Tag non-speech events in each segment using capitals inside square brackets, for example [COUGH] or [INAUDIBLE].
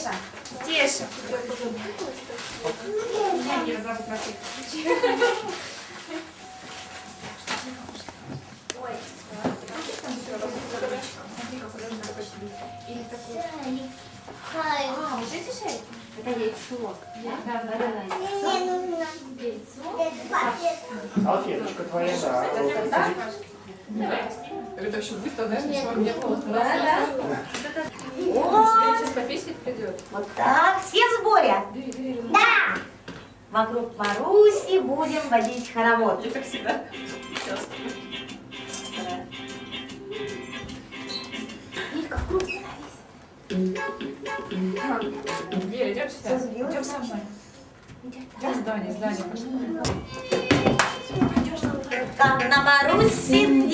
Стеша, Стеша. Меня не зовут Матвей. А, вот эти шарики? Это яйцо. Да, да, да. Нужно Салфеточка твоя, да. Давай поснимем. Это еще быстро, да? Ничего не было. О, Сейчас пописать придет. вот так. Все в сборе? Да. Вокруг Маруси будем водить хоровод. Я как всегда. Сейчас. Нитка в круг Вера, идем сюда. Идем со мной. Да, здание, здание. Как на Марусин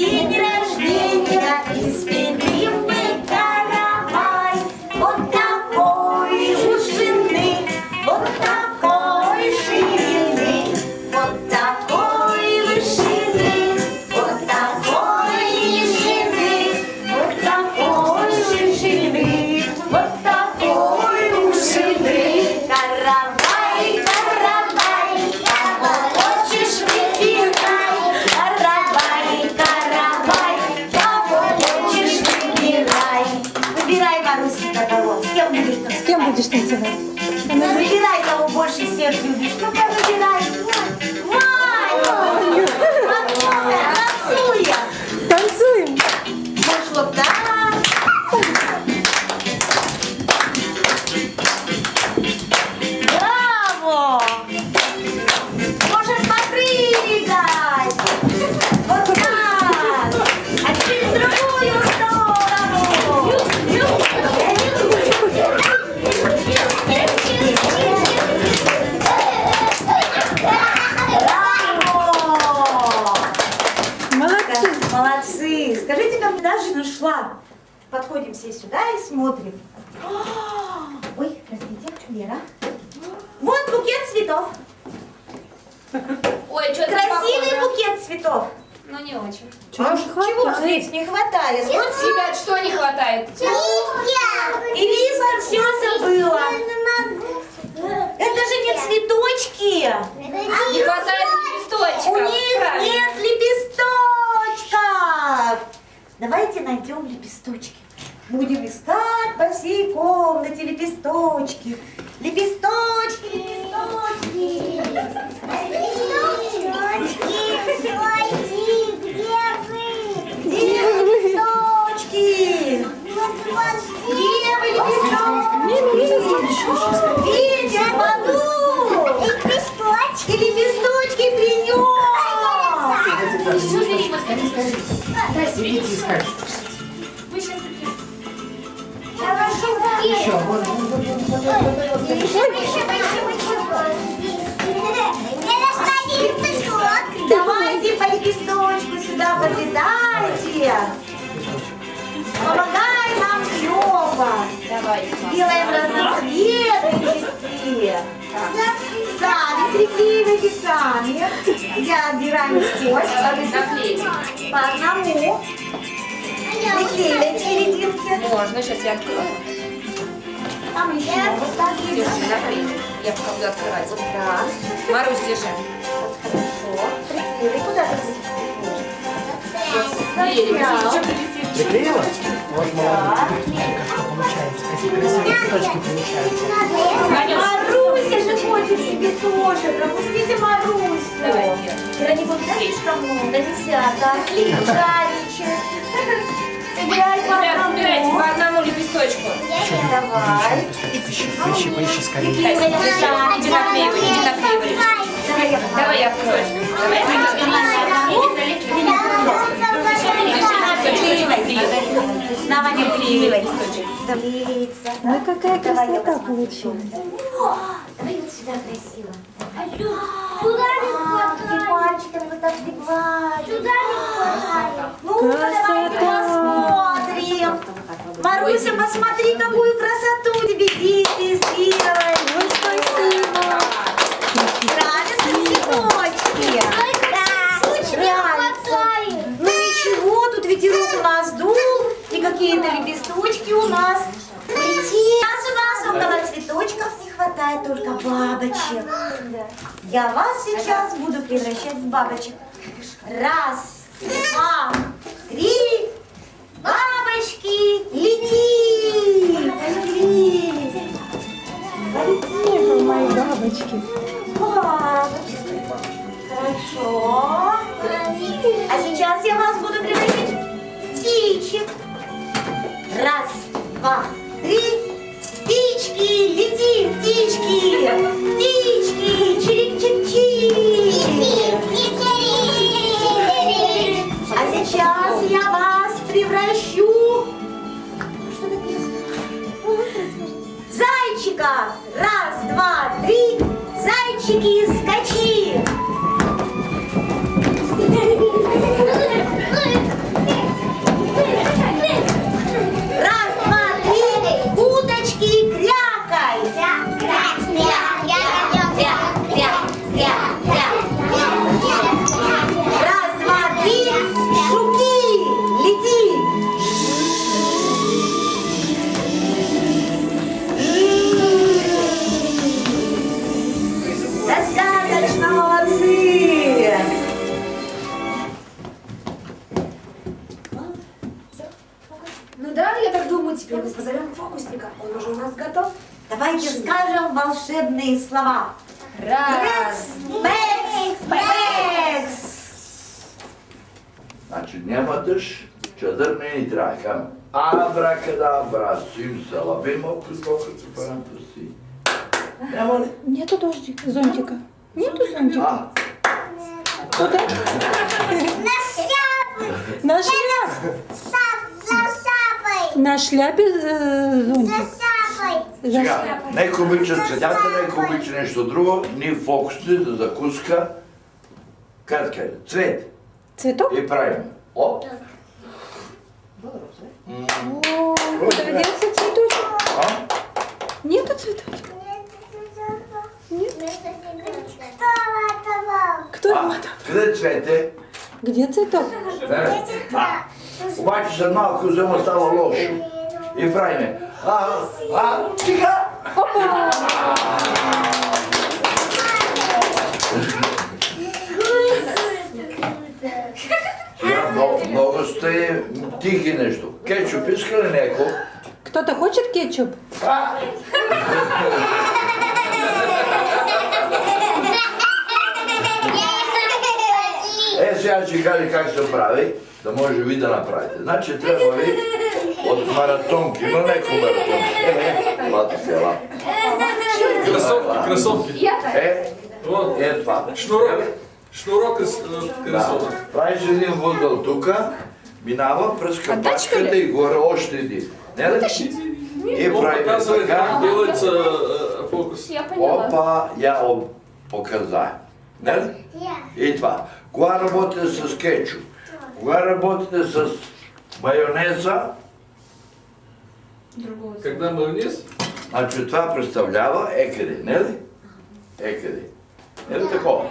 Давайте найдем лепесточки. Будем искать по всей комнате лепесточки. Лепесточки, лепесточки. Где лепесточки? Где вы лепесточки? Идите искать. Мы сейчас Еще, вот, вот, вот, Давайте по лепесточку сюда подлетайте. Помогай нам, Клёва. Давай. Сделаем разноцветные лепестки. Сами прикрепите сами. Я отбираем кость а по одному. Такие на серединке. Можно, ну, сейчас я открою. Там еще. Вот так Держи, наклей. Я пока буду открывать. Вот так. Марусь, держи. Вот хорошо. Прикрыли. Куда ты? Вот. Верим. Приклеила? Вот молодец. Как что получается. Какие красивые цветочки получаются. Маруся же хочет себе тоже. Пропустите Марусю. Вероника, куда слишком много? Десяток. Лежаничек. Собирай по Ребят, собирайте одному. по одному лепесточку. Давай. Ищи, поищи, поищи скорее. Иди наклеивай, иди наклеивай. Давай я Давай я открою. Милая история. Ну какая красота получилась. Давай вот сюда красиво. Сюда не хватает. Пальчиком вот так пригладить. Сюда не хватает. Ну, красота. давай посмотрим. Маруся, посмотри, какую красоту тебе дети сделали. Какие-то лепесточки у нас. Сейчас у нас около хватает только бабочек. Я вас сейчас буду превращать в бабочек. Раз, два, три. Бабочки, лети! Полетели! Полетели, Мои бабочки. бабочки. Хорошо. А сейчас я вас буду превращать в птичек. Раз, два, три. Птички, лети, птички. Птички, чирик-чик-чик. А сейчас я вас превращу что зайчиков. Раз, два, три. Зайчики, слова. Раз. Бэкс, бэкс. Znači, njematiš četrni trakam. Abrakadabra, simsalabim, okus, okus, parantusi. Nemo li? Нету дождика, зонтика. Нету зонтика. Куда? На шляпе. На шляпе э, зонтик. Сега, нека обича цедателя, нека обича нещо друго, ние фокусите за закуска, как кажа, цвет. Цветок? И правим. Оп. Подведем се цветочек. А? Нету цветочек. Нет. Кто е а, Къде е цвете? Где е цветок? Да. Обаче за малко взема става лошо. И правиме. A, čika! Опа! Ja, много, много сте тихи нещо. Кетчуп иска ли neko? Кто-то хочет кетчуп? Е, сега ще кажа как се прави, да може ви да направите. Значи трябва ви от маратонки, но неко маратонки. Е, е, лата се, ела. Кроссовки, кроссовки. Е, е това. шнурок, шнурок э, Да. кроссовок. Правиш един възел тук, минава през капачката и горе още един. Не ли? И как така. делается э, фокус. Опа, я показа. Не? И това. Кога работите с кетчуп? Кога работите с майонеза, Когда майонез, значи това представлява екъде, не ли? Екъде. Не ли такова?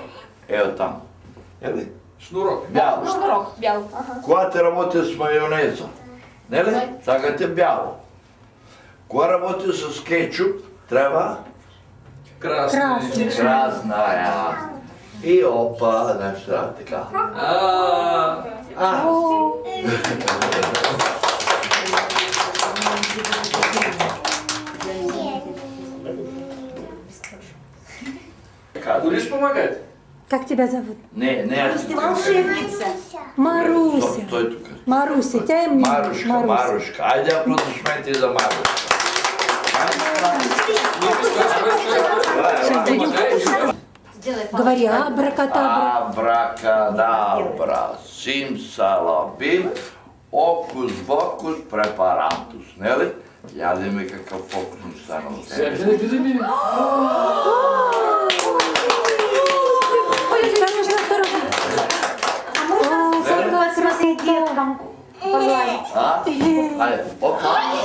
Ето там. Не ли? шнурок. Бяло. Шнурок, бял. Кога те работи с майонеза, не ли? Слагате бяло. Кога работи с кетчуп, трябва Красный. Красный. красная. И опа, значи трябва така. А, А, [LAUGHS] така, будешь помогать? Как тебя зовут? Не, не, Ты волшебница. Маруся. стой тук. Маруся, тя е ми. Марушка, Марушка. Айде аплодисменти за Марушка. Сейчас будем Сделай Говори, абракадабра. Абракадабра, симсалабим, окус бокус препаратус. Не ли? Я да ми какъв фокус ми стана от тебе. Бери, бери, бери. Осторожно, осторожно. О, какая красота. Деткам погладить. А? Айде, опа. А?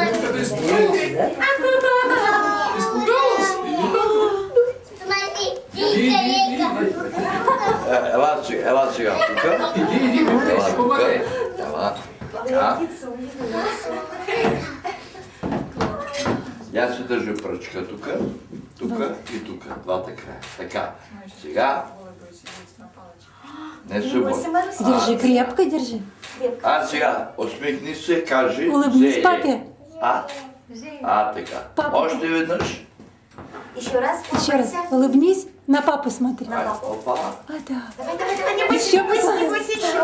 Это испугалась? Испугалась? Бери, бери, бери. Е, Ела сега, ела сега Я се държа пръчка тук, тук и тук. Двата края. Така. Сега не се бой. Держи, крепко держи. А сега, усмихни се, кажи. Улыбнись «Зее». папе. А? А, така. Папа. Още веднъж. Еще раз. Еще раз. Улыбнись. На папу смотри. Ай, опа. А, да. Давай, давай, давай, не бойся, не бойся, не бойся, еще.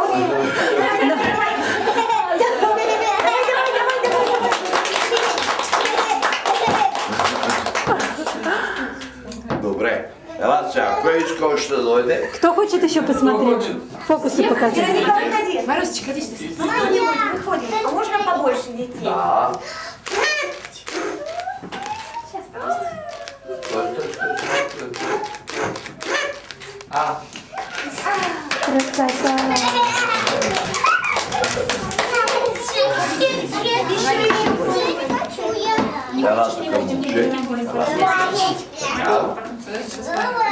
Иска още да дойде? Кто хочет еще посмотреть? Фокусы выходи. Марусечка, иди сюда. Ну, кто-нибудь выходит. А можно побольше детей? Да. Стой. А, Красота. ела тук момче. Ела. Така, Плечи разрисали. така,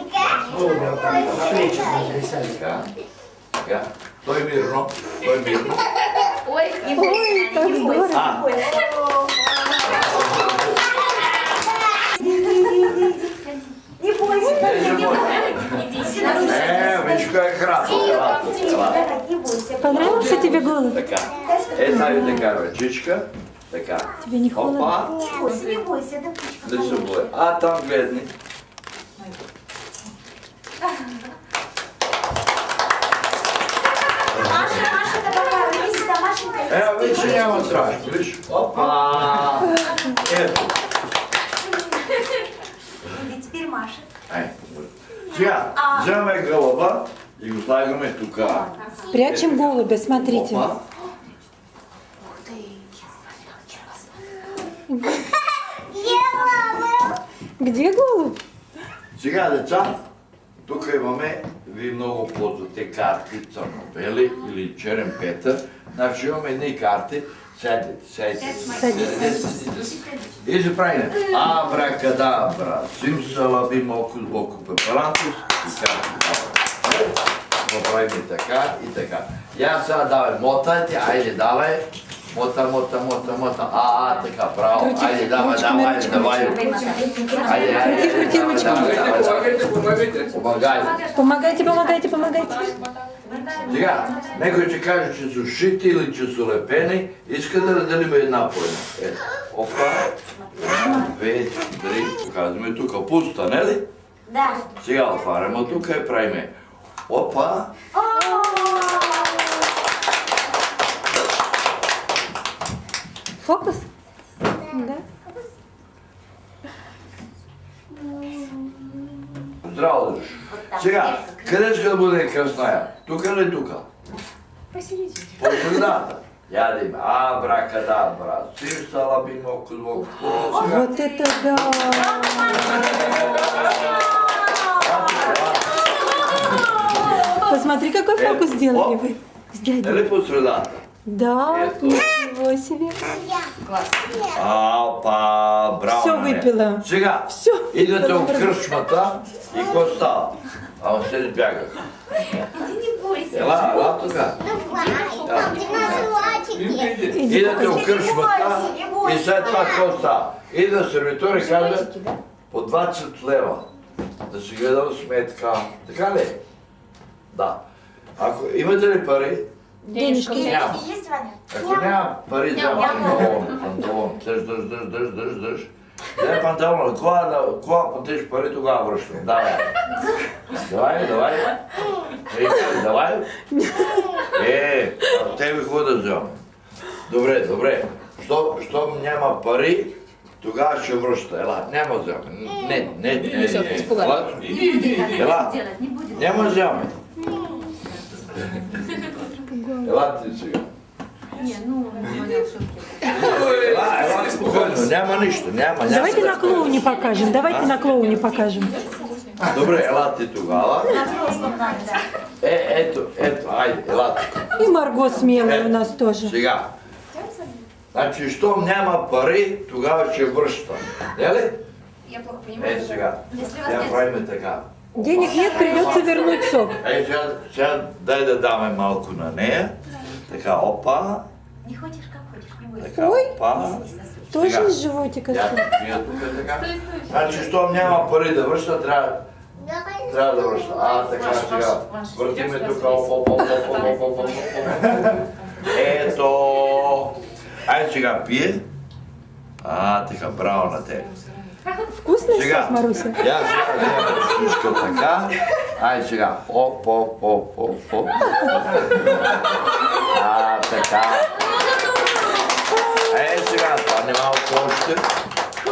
така. Стой мирно, стой мирно. Ой, Ой, как здорово. А, Не бойся, не не бойся. бойся. е, виж кой е храбър. Ела, ела. Давай, не бойся. Понравился тебе голубь? Така. Е, тази така ръчичка. Така. Тебе не холодно? Не бойся, не бойся. Да птичка Не се бой. А, там гледни. Го слагаме тук. Прячем голубя, смотрите. Опа. Где голубь? Сега, деца, тук имаме, вие много ползвате карти, църно-бели или черен петър. Значи имаме едни карти. Седете, седете. седете. И се правим. Абракадабра, симсалаби, мокус, боку, пепарантус и карти. Го правим така и така. Я сега давай, мотайте, айде давай. Мота, мота, мота, мота. А, а, така, право. Айде, давай, давай, давай. Айде, айде, крути ручку. давай, давай, давай. Помогайте, помогайте. Помагай. Помогайте, помогайте, помогайте. Сега, некои ще каже, че са шити или че са лепени, иска да разделим една по една. Ето, опа, една, две, три, казваме тук пуста, не ли? Да. Сега отваряме тук и правиме. Опа, Фокус? Да. здраво държиш. Сега, къде иска да бъде кръсная? Тук или тук? посидите. По средата. Ядем. Абракадабра. Симсалабим около. Сега. Вот это да! Посмотри, какой Э, фокус сделали оп. вы с дядей. Средата? Да, Это. ничего себе. Апа, браво. На нея. выпила. Сега, Всё. идете в кръчмата и какво става? Ама се избягах. Не бойся. Ела, ела тук. Митя, иди. Идете в кръчмата и след това какво става? Ида сервитор и казва по 20 лева. Да си гледам сметка. Така ли? Да. Ако имате ли пари? Денежки. Няма. Есть, Ваня? Ако няма пари, взема панталон. Панталон. Държ, държ, държ, държ, държ, държ. Дай панталон. Кога, да, кога платиш пари, тогава връщам. Давай. Давай, давай. Ей, давай. Е, а тебе какво да взема? Добре, добре. Що, щом няма пари, тогава ще връща. Ела, няма да взема. Не, не, не, не. не. Ела, Иди, иди, иди. Ела, няма да взема. Ела ти сега. Ела, ела спокойно, няма нищо, няма, няма. Давайте на клоуне покажем, давайте на клоуне покажем. Добре, ела ти тогава. Е, ето, ето, айде, ела тук. И Марго смелая у нас тоже. Сега. Значи, щом няма пари, тогава ще връща. Не ли? Я плохо понимаю. Е, сега. Сега правим така. Денег нет, придется вернуть сок. Ей, сега, сега дай да даме малко на нея. Така, опа. Не ходиш как ходиш, не бойся. Ой. опа. Тоже из животика сок. Значи, щом няма пари да връща, трябва трябва да връща. А, така, сега. Въртиме тук. Ето. Ай, сега пие. А, така, браво на теб. Вкусный Сега. сок, Маруся? Я взема шишка така. Ай сега. Оп, оп, оп, оп, оп. А, така. Е, сега стане малко още.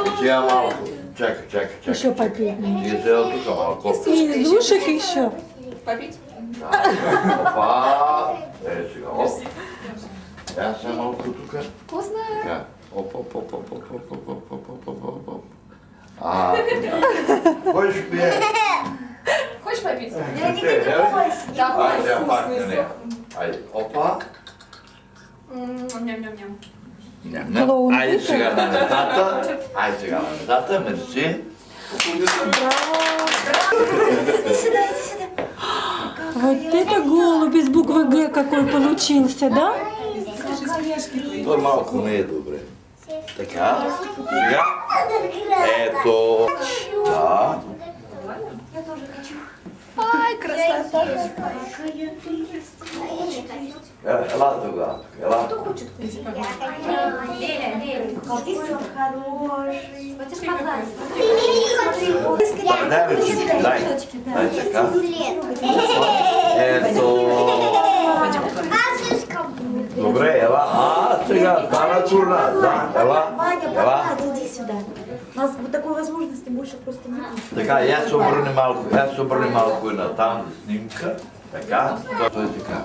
И сега малко. Чакай, чакай, чакай. Еще попей. И сега тук малко. И из ушек еще. Попить? Опа. Е, сега, оп. Я сега малко тук. Вкусно. Така. Оп, оп, оп, оп, оп, оп, оп, оп, оп, оп, оп, оп. А, хочешь пить? Хочешь попить? Я не понимаю. Такой а, вкусный сок. Ай, опа. Ням-ням-ням. Ай, Ай, сигаранды тата. Ай, сигаранды тата. Мерси. Иди сюда, иди сюда. Вот это голубь из буквы Г какой получился, да? Какая- Тормал кумеду. Я? Я? Это... Да. Я тоже хочу. Ай, красота. Э, Ладно, друга. Ладно. Кто хочет купить? Я. Леля, Леля. Ты хороший. погладить? это погладь. Дай ручки, дай. Дай чека. Это... Добре, Ева. А, стана турна. Да, ела. Ваня, Ела. погладь, иди сюда. У нас вот такой возможности больше просто не будет. Така, я се обърни малко, я се обърни малко и на там снимка. Така, той е така.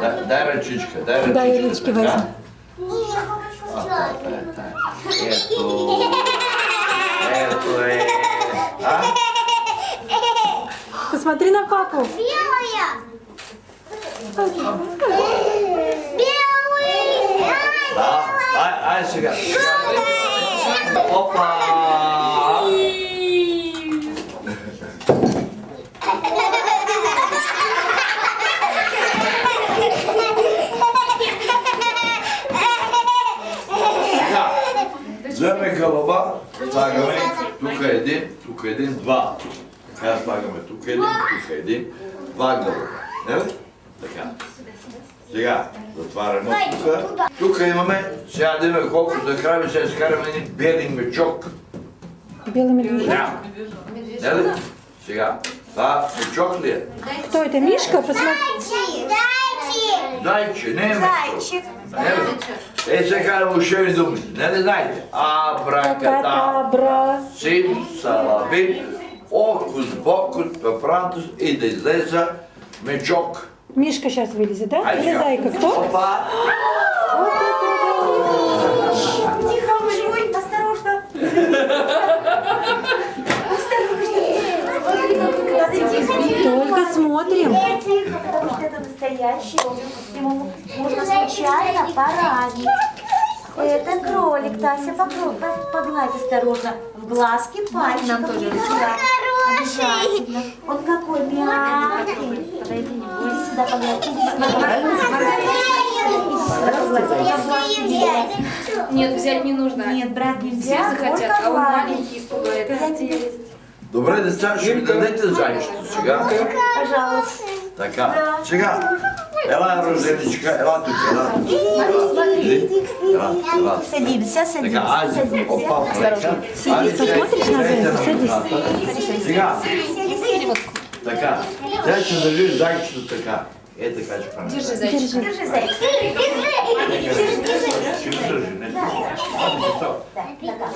Дай, дай ръчичка, дай ръчичка. Дай ръчки така. возьми. А, е, е. Ето. Ето е. А? Посмотри на папу. Белая! Белый! Daha, daha, hayır şeker. Hoppa. Вземе ка баба, слагаме, тук е един, тук е един, два. Така слагаме, тук е един, тук е един, два гълъба. Не ли? Така. Сега, затваряме тук. Тук имаме, сега да имаме колко да храби, сега изкараме един бели мечок. Белый медвежат. Няма. Не ли? Сега, това мечок ли е? Кто это? Мишка? Посмотри. Зайче, не е мечок. Зайчик. Ли? Е, сега караме ушеви думи. Не ли знаете? Абракадабра. Сим, салабим, окус, бокус, пепрантус и да излезе мечок. Мишка сейчас вылезет, да? Айде Или зайка? Кто? Опа! Тихо, ой, осторожно. Только смотрим. тихо, потому что это настоящий. Ему можно случайно поранить. Это кролик, Тася, покро- по- погладь осторожно. В глазки пальчиком. Нам тоже Иди сюда. Обязательно. Он какой мягкий. Иди сюда, пожалуйста. Нет, взять не нужно. Нет, брать нельзя. Все захотят, а он маленький испугается. Добре, деца, ще ми дадете заедно сега? Пожалуйста. Така, сега, ела, Розеничка, ела тук, ела тук. Ела, ела. Садимся, а, садимся. Така, ази, опа, полека. Сиди, посмотришь на Зенку, садись. Сега, така. Сега ще държиш зайчето така. Е така ще правим. Держи, зайчик. Держи. Зайчик. Ще го държи, не.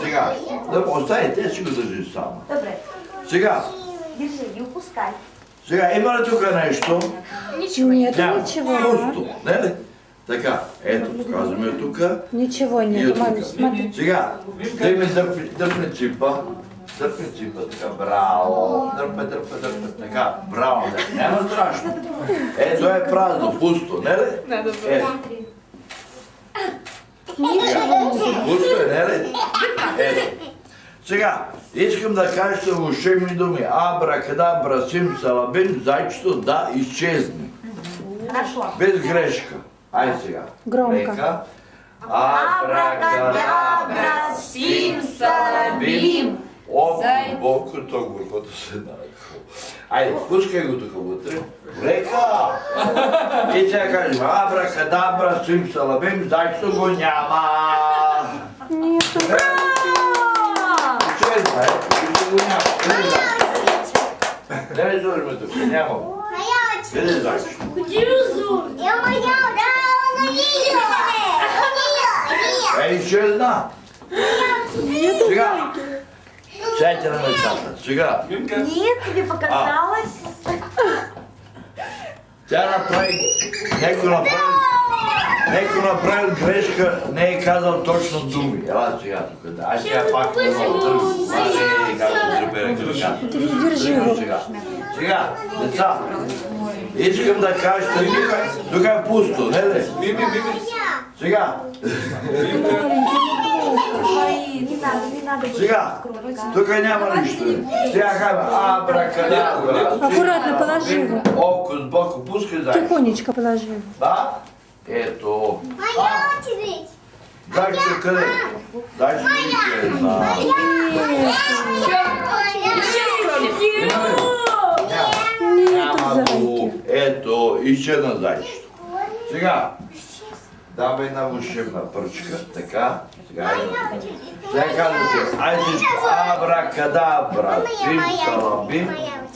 Сега, да оставите, ще го държиш само. Добре. Сега, Держи, не упускай. сега, има ли тук нещо? Нет, Няма. ничего. Пусто, не ли? Така, ето, показваме тук. Ничего нет, тук. смотри. Сега, дай ми дърпи, дърпни ципа. Стъпи ти пътка, браво! Дърпай, дърпай, дърпай, така, браво, няма страшно. Е, то е празно, пусто, не ли? Не, да е. Пусто е, не ли? Е. Сега, искам да кажете волшебни думи. Абракадабра, сим, салабин, зайчето да изчезне. Без грешка. Ай сега. Громко. Абракадабра, сим, салабин, Бог, то горкото се нарекал. Айде, пускай го тук вътре. Лека! И сега кажем, абракадабра, симсалабим, зайчето го няма. Нету. Изчезна, е, вижте го няма. Къде е зайчето? Не ме сложим тук, няма го. Моя Къде е зайчето? Я моя, да, она видела. Е, изчезна. Сега. Сядьте на местата. Сега. Мимка, Нет, тебе показалось. Тя направи, некой направи, некой направи грешка, не е казал точно думи. Ела сега тук. Ай сега пак не мога да прибере краката. Держи его. Сега. Сега, деца, искам да кажете, тук, е пусто, не ли? Сега, Не надо, не надо. няма нищо. Сега кажа, абракадабра. Аккуратно положи его. Око с боку, пускай зайче. Тихонечко положи его. Да? Ето. Моя очередь. Дальше къде? Дальше не знам. Няма го. Ето, изчезна зайчето. Сега, даме една вълшебна пръчка, така. Сега, айде. Сега казвате, ай всичко, абракадабра, симсалабим,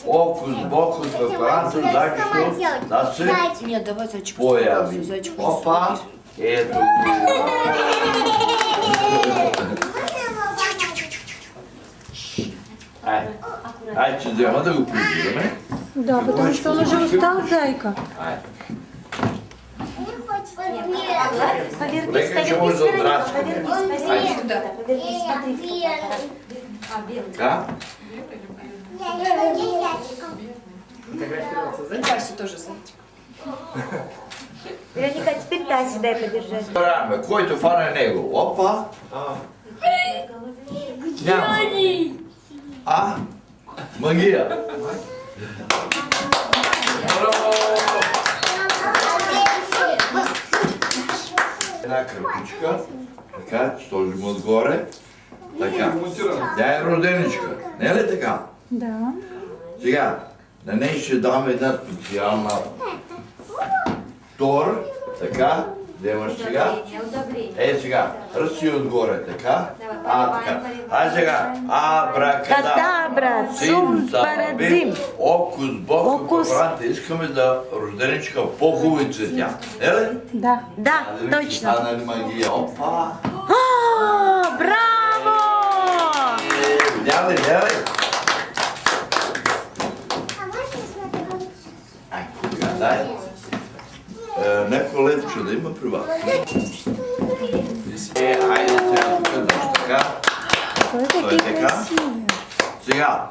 окус, бокус, пепаранто, зайчето, да се Нет, давай зайчик. появи. Опа, ето. Ай, ай, че взема да го прибираме. Да, потому что он уже устал, зайка. Ай, Повернись, Лека, че може да повернись, отраска. повернись, Ай, повернись. сюда. Повернись, смотри. Така? Васю тоже зайчик. Вероника, а теперь Тася дай подержать. Разбираме, който фане него. Опа. Няма. А? Магия. Една кръпичка. Така, сложим отгоре. Така. Тя е роденичка. Не е ли така? Да. Сега, на нея ще дам една специална тор, така, вземаш сега. Е сега, ръси отгоре, така. А, така. А сега, абракадабра, Кадабра, цум, парадзим. окус, Окус. папранта. Искаме да рожденичка по-хубави цветя. Не ли? Да. Да, А, да видиш, точно. А, нали магия? Опа! А, Браво! Е, видя ли, не ли? Ай, сега, дай някаква летче да има при вас. И си, айде трябва тук да така. Той е така. Сега,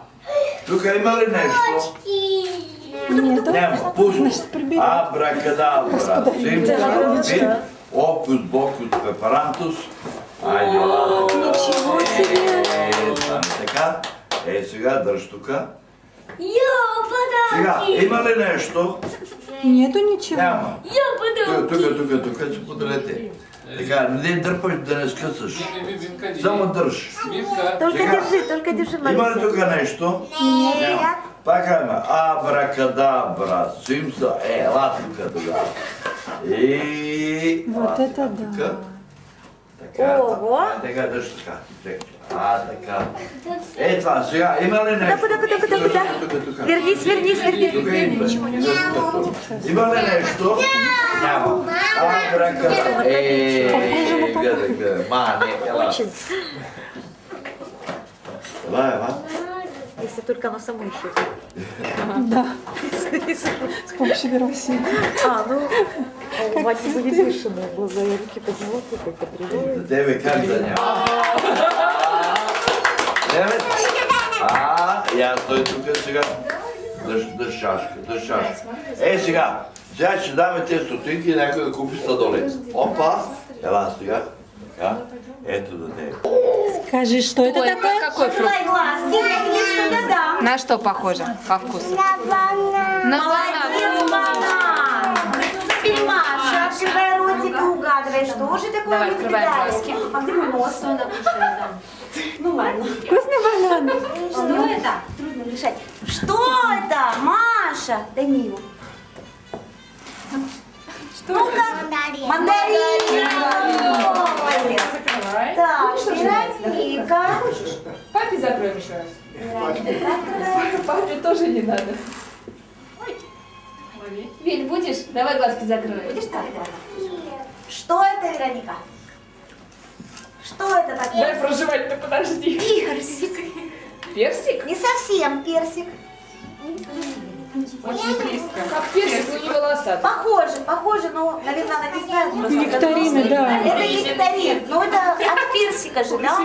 тук има ли нещо? Няма, пусто. Абракадабра. Симче, опус, бокус, пепарантус. Айде, ладно. Е, така. Е, сега държ тука. Я Сега, има ли нещо? Нету ничего. Няма. Тук, тук, тук, тук се поделете. Така, не дърпаш да не скъсаш. Мимка, Само държ. Только Сега. держи, только держи, Има ли Маруся. тук нещо? Няма. Пак има. Абракадабра, симса. Е, ела тук тогава. И... Вот это да. Така. Ого. А, така, дъж така. А, така. Е, това сега. Има ли нещо? Тук, тук, тук. Вернись, вернись, вернись. Тук идва. Има ли нещо? Няма. Абракадабра. Е, гледай, гледай. Ма, не, ела. Ела, ела. Если только оно само ищет. Да. [LAUGHS] С помощью Вероси. А, ну, у Вати были бешеные глаза, я руки подняла, ты как-то привела. Тебе как бе? А, я стой тук сега. Дъж шашка, дъж шашка. Е, сега. Сега ще даме тези стотинки и някой да купи сладолет. Опа! Ела сега. Ето до тебе. Скажи, что это Ой, такое? какой фрукт? Открывай. На что похоже по вкусу? На банан. На Молодец, банан. банан. Теперь Маша, открывай ротик и угадывай, что же такое Давай, кидали. глазки. А где мой нос? Ну ладно. Вкусный банан. Что это? Трудно решать. Что это, Маша? Дай мне его. Ну-ка. Мандарин. Мандарин. Молодец. Закрывай. Так, Вероника. Папе закроем еще раз. Папе тоже не надо. Ой. Виль, будешь? Давай глазки закрывай. Будешь так, Ладно? Что это, Вероника? Что это такое? Дай проживать-то подожди. Персик. Персик? Не совсем персик. Очень близко. Как персик, но не волосатый. Похоже, похоже, но, наверное, она не знает. Нектарины, да. Это нектарин. Ну, это от персика же, да?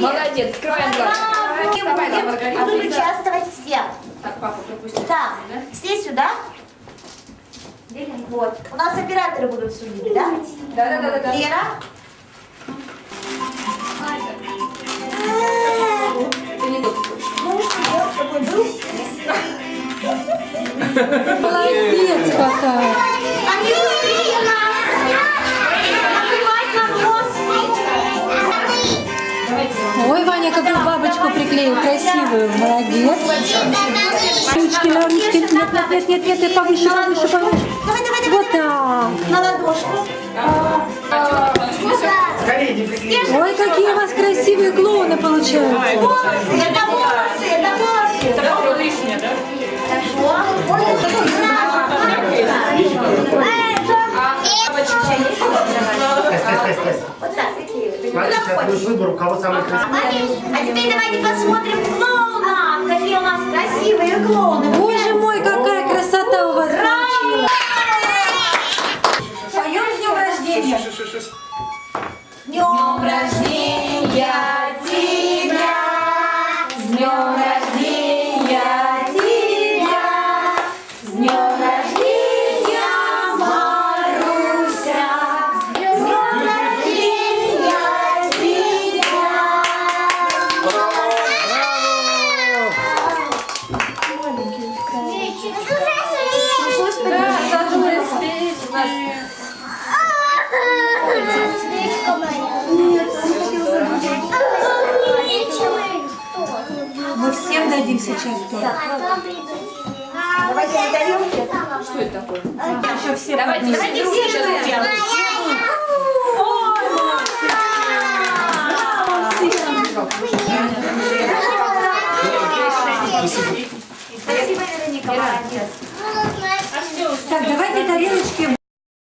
Молодец, открываем давай, будем участвовать все. Так, папа, пропусти. Так, все сюда. Вот. У нас операторы будут судить, да? Да-да-да. Лера. Ты не тут слышишь. Ну, вот такой был. Молодец какая. Они быстрее нас. Ой, Ваня, какую бабочку приклеил красивую. Молодец. Ручки на ручки. Нет, нет, нет, нет, нет, нет, повыше, повыше, повыше. Давай, давай, давай. Вот так. На ладошку. Приклеивай. Ой, какие у вас красивые клоуны получаются. Волосы, это волосы, это. Это лишнее, да? Выбор, у кого самый красивый. А теперь давайте посмотрим клоунов. Какие у нас красивые клоуны. Боже мой, какая красота у вас получилась. Поем с днем рождения. С днем рождения тебя. С днем рождения Все Давайте, давайте все сейчас сделаем.